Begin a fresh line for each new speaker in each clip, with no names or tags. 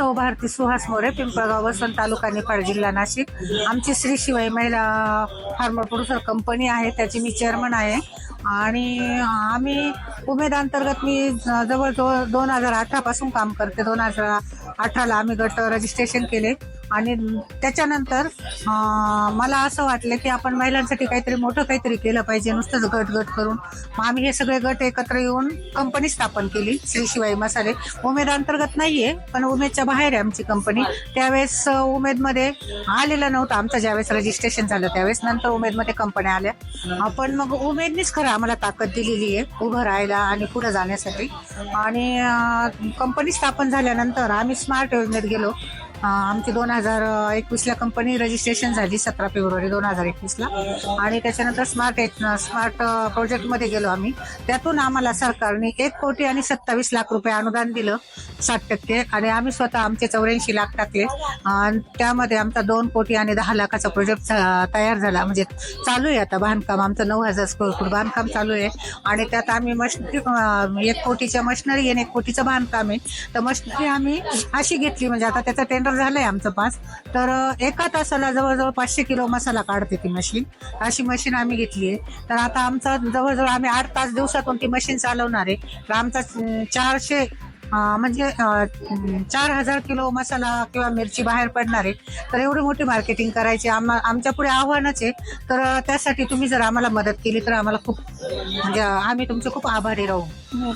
भारती सुहास मोरे पिंपळगाव वसंत तालुका निफाड जिल्हा नाशिक. आमची श्री शिवाई महिला फार्मर प्रोड्युसर कंपनी आहे त्याची मी चेअरमन आहे. आणि आम्ही उमेद अंतर्गत मी जवळजवळ दोन हजार अठरापासून काम करते. दोन हजार अठराला आम्ही गट रजिस्ट्रेशन केले. आणि त्याच्यानंतर मला असं वाटलं की आपण महिलांसाठी काहीतरी मोठं काहीतरी केलं पाहिजे नुसतंच गट गट करून. मग आम्ही हे सगळे गट एकत्र येऊन कंपनी स्थापन केली श्री शिवाई मसाले. उमेद अंतर्गत नाहीये पण उमेदच्या बाहेर आहे आमची कंपनी त्यावेळेस उमेदमध्ये आलेलं नव्हतं. आमचं ज्यावेळेस रजिस्ट्रेशन झालं त्यावेळेस नंतर उमेदमध्ये कंपन्या आल्या. आपण मग उमेदनीच खरं आम्हाला ताकद दिलेली आहे उभं राहायला आणि पुढे जाण्यासाठी. आणि कंपनी स्थापन झाल्यानंतर आम्ही स्मार्ट योजनेत गेलो. आमची दोन हजार एकवीसला कंपनी रजिस्ट्रेशन झाली सतरा फेब्रुवारी दोन हजार एकवीसला. आणि त्याच्यानंतर स्मार्ट स्मार्ट प्रोजेक्टमध्ये गेलो आम्ही. त्यातून आम्हाला सरकारने एक कोटी आणि सत्तावीस लाख रुपये अनुदान दिलं साठ टक्के. आणि आम्ही स्वतः आमचे चौऱ्याऐंशी लाख टाकले. आणि त्यामध्ये आमचा दोन कोटी आणि दहा लाखाचा प्रोजेक्ट तयार झाला. म्हणजे चालू आहे आता बांधकाम. आमचं नऊ हजार स्क्वेअर फूट बांधकाम चालू आहे. आणि त्यात आम्ही मशिनरी एक कोटीच्या मशिनरी आणि एक कोटीचं बांधकाम आहे. तर मशिनरी आम्ही अशी घेतली. म्हणजे आता त्याचं टेंडर झालंय आमचं पास तर एका तासाला जवळजवळ पाचशे किलो मसाला काढते ती मशीन अशी मशीन आम्ही घेतली आहे. तर आता आमचा जवळजवळ आम्ही आठ तास दिवसातून ती मशीन चालवणार आहे. तर आमचा चारशे म्हणजे चार हजार किलो मसाला किंवा मिरची बाहेर पडणार आहे. तर एवढी मोठी मार्केटिंग करायची आम्हा आमच्या पुढे आव्हानच आहे. तर त्यासाठी तुम्ही जर आम्हाला मदत केली तर आम्हाला खूप म्हणजे आम्ही तुमचे खूप आभारी राहू.
हो,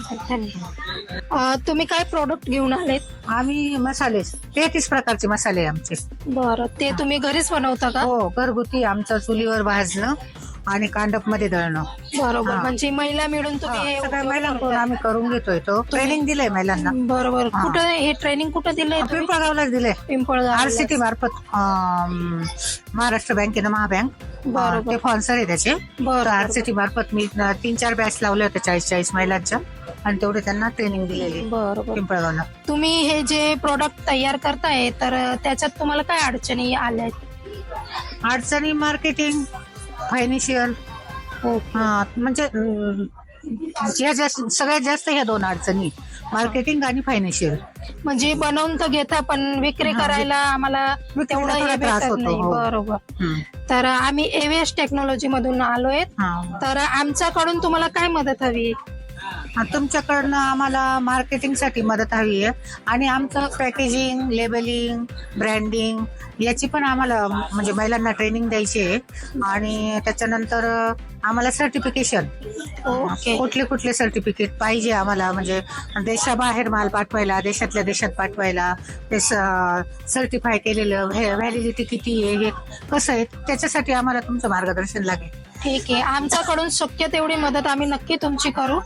अं, तुम्ही काय प्रोडक्ट घेऊन आलेत?
आम्ही मसाले तेहतीस प्रकारचे मसाले आहे आमचे.
बरं ते तुम्ही घरीच बनवता का?
हो घरगुती आमचं चुलीवर भाजणं आणि कांडपमध्ये दळणं.
बरोबर
हा.
म्हणजे महिला मिळून तुम्ही हे
सगळ्या
उद्योग
महिलांकडून
करताय.
आम्ही करून घेतोय तो. ट्रेनिंग दिलंय महिलांना
बरोबर
हा.
कुठं हे ट्रेनिंग कुठं दिलंय तुम्ही?
पिंपळगावलाच दिलंय.
पिंपळगाव
आरसीटी मार्फत अं, महाराष्ट्र बँकेनं महाबँक अं,
बरोबर.
ते स्पॉन्सर आहे त्याचे.
बरं
आरसीटी मार्फत मी अं, तीन चार बॅच लावले होते चाळीस चाळीस महिलांच्या आणि तेवढे त्यांना ट्रेनिंग दिलेली
बरोबर
पिंपळगावला.
तुम्ही हे जे प्रोडक्ट तयार करताय तर त्याच्यात तुम्हाला काय अडचणी आल्या?
अडचणी मार्केटिंग फायनान्शियल म्हणजे अं, या जास्त सगळ्यात जास्त ह्या दोन अडचणी मार्केटिंग आणि फायनान्शियल
म्हणजे बनवून तर घेता पण विक्री
हा,
करायला आम्हाला
विक्रीला
तेवढं
थोडा
हे
त्रास
भेटत
होतो,
नाही.
हो.
बरोबर. तर आम्ही एव्हीएस टेक्नॉलॉजी मधून आलोय. तर आमच्याकडून तुम्हाला काय मदत हवी?
तुमच्याकडनं आम्हाला मार्केटिंगसाठी मदत हवी आहे. आणि आमचं पॅकेजिंग लेबलिंग ब्रँडिंग याची पण आम्हाला म्हणजे महिलांना ट्रेनिंग द्यायची आहे. आणि त्याच्यानंतर आम्हाला सर्टिफिकेशन.
ओके.
कुठले कुठले सर्टिफिकेट पाहिजे आम्हाला म्हणजे देशाबाहेर माल पाठवायला देशातल्या देशात पाठवायला ते सर्टिफाय केलेलं व्हॅलिडिटी किती आहे हे कसं आहे त्याच्यासाठी आम्हाला तुमचं मार्गदर्शन लागेल.
ठीक आहे. आमच्याकडून शक्य तेवढी मदत आम्ही नक्की तुमची करू.